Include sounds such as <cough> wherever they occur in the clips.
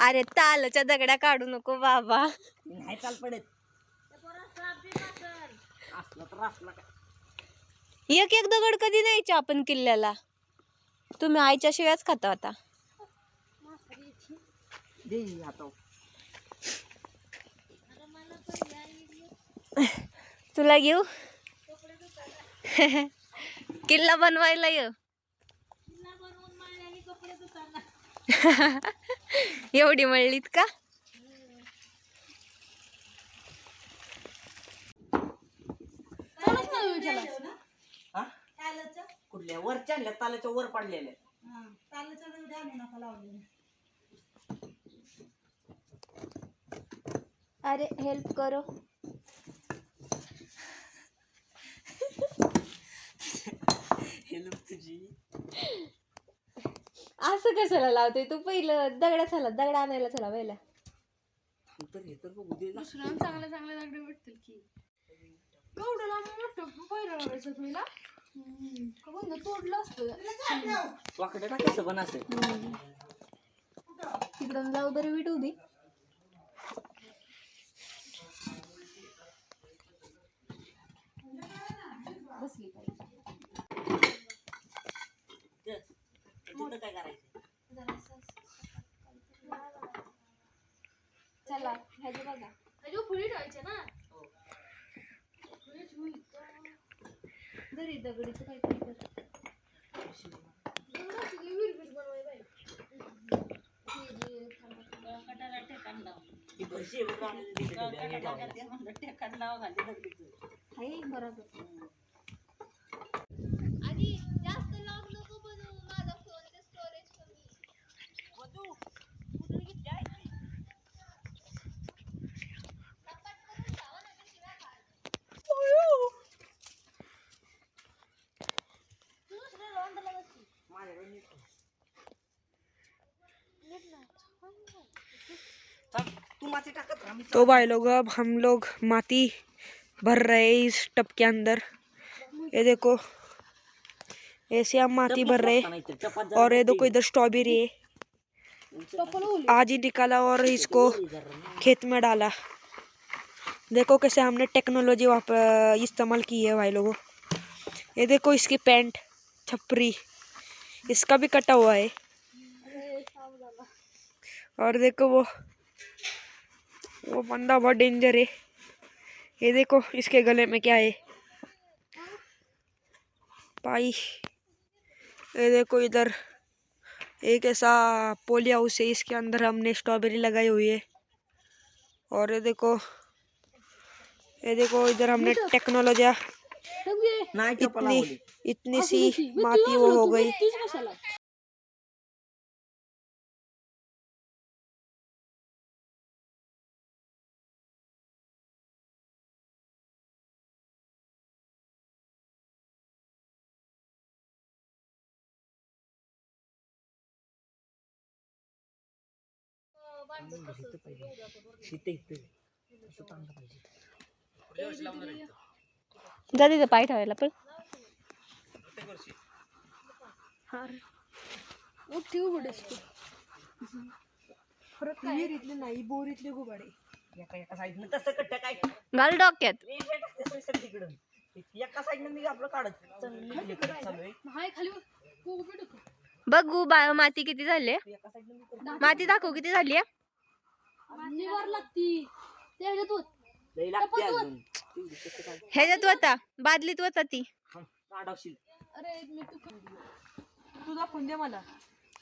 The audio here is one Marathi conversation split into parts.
अरे तालच्या दगड्या काढू नको बाबा. नाही चाल पडत असलं तर असलं काय. एक एक दगड कधी न्यायचे आपण किल्ल्याला? तुम्ही आईच्या शिव्याच खाता आता. दे आता. तुला घेऊ? किल्ला बनवायला ये. <laughs> एवढी मळलीत का? हा? कुठल्या? वरच्या आणल्या तालाच्या वर पडलेल्या. अरे हेल्प करो. <laughs> हेल्प तुझी. असं कशाला लावतोय तू पहिलं दगडा झाला दगड आणायला झाला पहिला. तर हे तर बघू दे ना. चांगले चांगले दगड भेटतील की. मोठं लावायचं तुला तोडलं असतं. वाकडं पण असेल तिकडून जाऊ बरं विट उभी बसली पाहिजे. तिथं काय करायचं चला ह्याचं बघा. त्याच्या पुढे ठेवायचे ना? घरी दगडीचं काय काय कर. ती भरशी ठेवलेली आहे. हाय बरोबर. तू भाई लोग, अब हम लोग माटी भर रहे इस टब के अंदर। ये देखो, ऐसे हम माटी भर रहे और ये देखो इधर स्ट्रॉबेरी है। आज ही निकाला और इसको खेत में डाला। देखो कैसे हमने टेक्नोलॉजी वाप इस्तेमाल की है भाई लोगों। ये देखो इसकी पैंट, छपरी, इसका भी कटा हुआ है। और देखो वो वो बंदा बहुत डेंजर है। ये देखो इसके गले में क्या है? पाई ये देखो इधर एक ऐसा पोली हाउस है इसके अंदर हमने स्ट्रॉबेरी लगाई हुई है। और ये देखो ये देखो इधर हमने टेक्नोलॉजी इतनी इतनी सी माती वो हो गई। तीच कशाला इथे इथे असं चांगलं पाहिजे जा तिथं पाय ठेवायला पण. मोठी उघडेस तू विहिरीतले नाही बोरीतले गुबाडे. एका एका साईडनं तसं कट्ट काय? घाल डोक्यात. मी हे टाकते सर तिकडं एका साईडनं मी आपलं काढत चालू हे करत चालू आहे. हाय खाली पोग भेटतो बघू बा माती किती झाली माती दाखव किती झाली आहे? निवार लागती. ते ह्याच्यात होत. लई लागते अजून. तेवढी कसं काय? ह्याच्यात होता. बादलीत होता ती. हं, अरे मी तू तू दाखवून दे मला.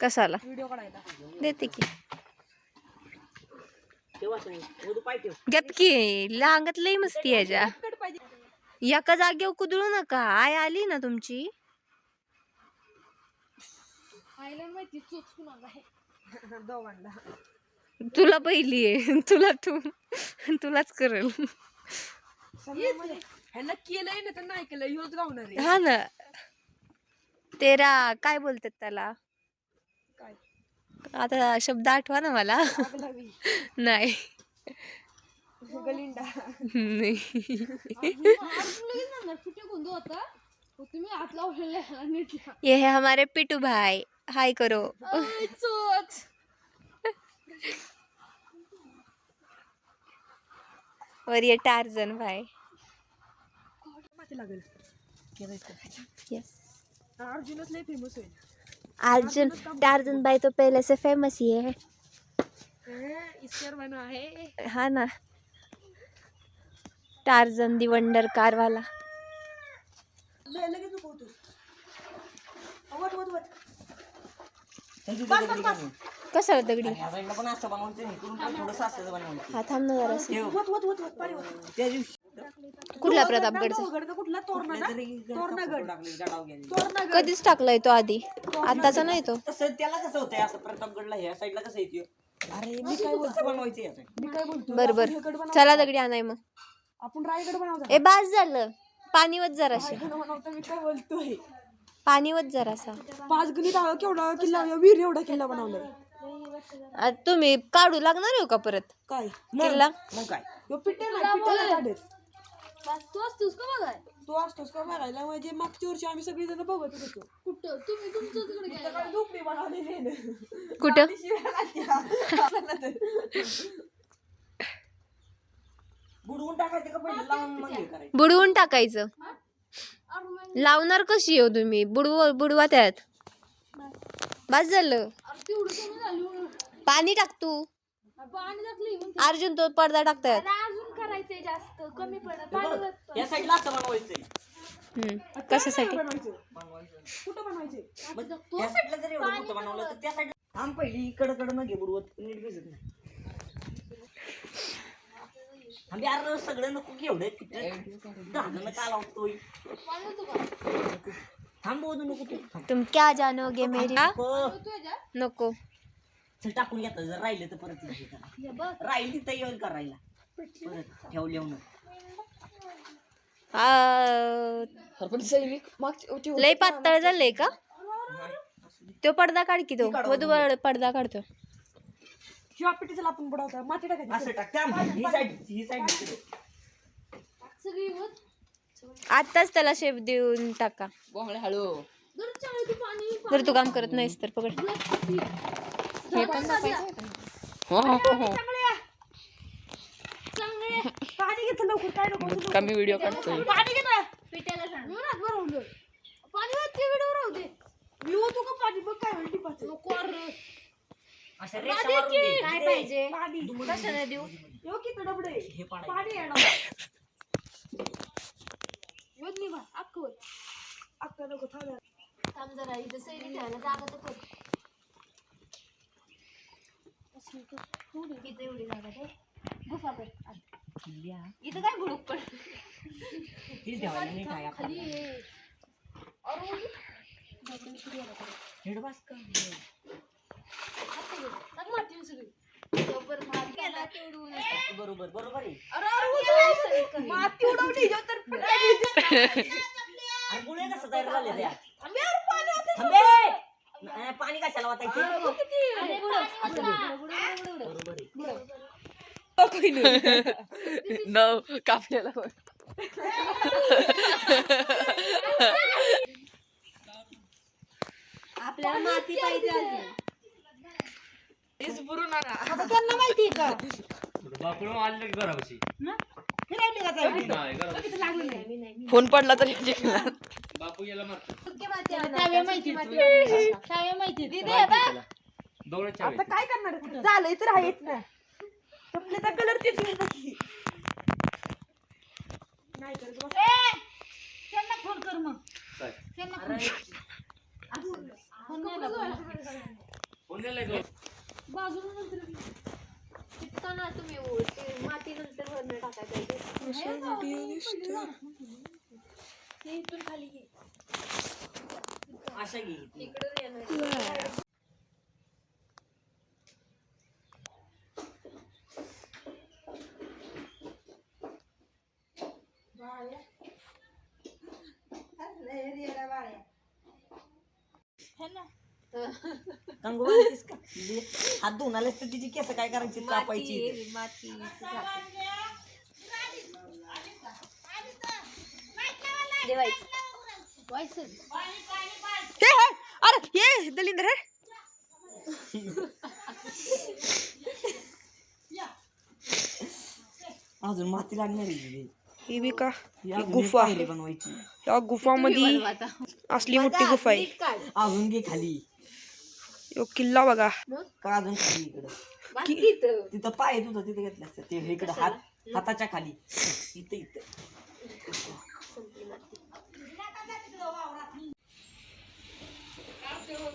कसाला व्हिडिओ काढायला. देते की. पाय ठेव. गप की. लांगत लई मस्ती याच्या एका जागेवर कुदळू नका. आय आली ना तुमची. आईला माहिती चोच कुणाला आहे दोघांना. तुला पहिली आहे. <laughs> तुला तू तुलाच करेल. ह्यांना केलंय ना तर नाही केलं ह्योच गावणार. आहे हा ना. तेरा काय बोलतात त्याला? काय? आता शब्द आठवा ना मला. <laughs> नाही. गलिंडा. हो, तुम्ही हात लावलेला आहे नीट लिहा. ये है हमारे पिटू भाई. हाय करो. चोच. और ये टार्जन भाई. अर्जुन टार्जन भाई तो पहले से फेमस ही है. हा ना. टार्जन दी वंडर कार वाला. बस बस बस. ती दगडी काढून. कशाला दगडी ह्या साईडला पण असं बनवायचं नाही. करून पण थोडंसं असं बनवायचं. हा थांब ना जरा. ठेव. पाणी त्या दिवशी कुठला प्रतापगडचा गड कुठला? तोरणा ना तरी तोरणागड. टाकले गडाव गेले. तोरणा कधीच टाकलाय तो आधी? आताचा नाही तो? तसं त्याला कसं होतंय असं प्रतापगडला ह्या साईडला कसं येते अरे मी काय बोलतो? कसं बनवायचं या side? मी काय बोलतो बर बर. चला दगडी आणाय मग. आपण रायगड बनवतो. ए बास झालं. पाणीवत जराशी. रायगड बनवतो मी काय बोलतोय? पाणीवत जरासा. पाच गणित आहे, केवढा किल्ला वीर एवढा किल्ला बनवलाय. आ, तुम्ही काढू लागणार हो का परत? काय? किल्ला? मग काय? ह्यो पिट्टे नाही पिट्टे काढत तू असतोस का बघाय? तू असतोस का बघायला? म्हणजे मागच्या वर्षी आम्ही सगळी जण बघत होतो कुठं? तुम्ही तुमचं तिकडे इथं काय झोपडी बनवलेली आहे ना. कुठं शिव्या घालत्या. आपल्याला तर. बुडवून टाकायचं का पहिलं? लावून मग हे करायचं. बुडवून टाकायचं. लावणार कशी हो तुम्ही? बुडव बुडवा त्यात. बस झालं. पाणी टाक तू. पाणी टाकली अर्जुन तो पडदा टाकतायत अरे अजून करायचंय जास्त कमी पडत बघ, या साईडला असं बनवायचंय. हम्म. कशासाठी? बनवायचं बनवायचं कुठं बनवायचे मग त्या साईडला जर एवढं मोठं बनवलं तर त्या साईडला आम पहिली इकडं कडं न घे बुडवत नीट भिजत नाही. आम्ही सगळं नको की एवढं. दहा का लावतोय? पाणी का तुम क्या जानोगे मेरी? नको. तू चल टाकून घेता जर राहिलं तर परत करा. बघ. राहील तिथं येईल करायला परत ठेवले आ, लय पातळ झालंय का? तो पडदा काढ की तो. वधू पडदा काढतो ह्या पिटीचा आपण बुडवता माती टाकायची. असं टाक त्या ही साईड ही साईड. सगळी होत आताच त्याला शेप देऊन टाका. जर चांगली तू पाणी जर तू काम करत नाहीस तर पकड. हे पण चांगले पाणी घेतलं लवकर काय नको कमी व्हिडिओ काढतोय? पाणी घे ना. पिट्याला सांग उन्हात भरवलं पाणी होत ते व्हिडिओ राहू दे. मी होतो का पाणी? बघ काय म्हणते पाच नको अरे. असं रेषा मारून घे. काय पाहिजे? पाणी. कशाने देऊ? यो किती डबडे? हे पाडायचं. पाणी येणार होत नाही बा अक्क होत अक्का नको थांब थांब जरा इथं सैरी ठेवायला जागा तर कर इथं एवढी जागा ते गुफा कर आत. इथं काय बुडूक पण हीच ठेवायला आहे आपलं. खाली ये. अरे ओली. जागा इकडे यायला पाहिजे. नीट बस का? आत ये. टाक माती सगळी बरोबर माती बरोबर बरोबर आहे अरे अरे माती उडवली ह्यो तर <laughs> आणि गुळे कसं तयार झाले त्या थांबे! नाही, पाणी कशाला वाटायचे बरोबर आहे. न कापलेला आपल्याला माती पाहिजे अजून. त्यांना माहिती का? फोन पडला तरी जिंकणार. शाव्या माहिती शाव्या माहिती दे दे बा आता काय करणार झालंय तर आहेच ना चपलेचा कलर तेच. नाही करत बस. त्यांना फोन कर मग. त्यांना फोन फोन बाजूला नंतर तितका ना तुम्ही ओ- ते माती नंतर वरनं टाकायचं इथून खाली घे. अशा घे. इकडून येणार कंगू बांधतेस का? ले, हात धुवून आलेस तर तिची केस काय करायची? कापायची. माती हे हे, अरे हे दलिंदर हे. अजून माती लागणार आहे. ही बी का? ही गुफा. पायरी बनवायची. या गुफामध्ये असली मोठी गुफा आहे. अजून घे खाली. यो किल्ला बघा. का अजून खाली इकडं. तिथं पाय तुझं तिथे घेतलं असतं. ते इकडं हात हाताच्या खाली. इथं इथं.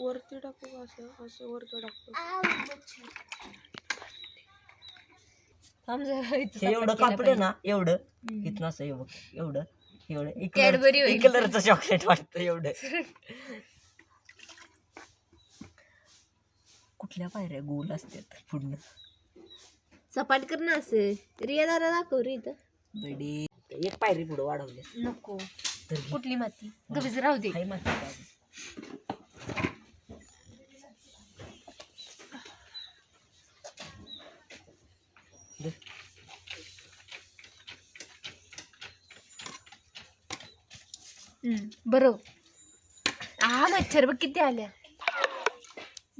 वरती टाकू असं? असं वरती टाकतो. थांब जरा इथं हे एवढं कापड आहे ना एवढं. इथं असं हे बघ एवढं एवढं. Cadbury होईल. कलरचं चॉकलेट वाटतं एवढं. कुठल्या पायऱ्या गोल असतात पूर्ण? सपाट कर ना असं. रिया दादा दाखव रे इथं. बडी एक पायरी पुढे वाढवली. नको. तर घे. कुठली माती? गवीच राहू दे. हाय माती का? दे. बरं. हा मच्छर बघ किती आल्या?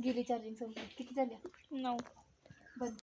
गेली चार्जिंग संपली. किती झाल्या? नऊ.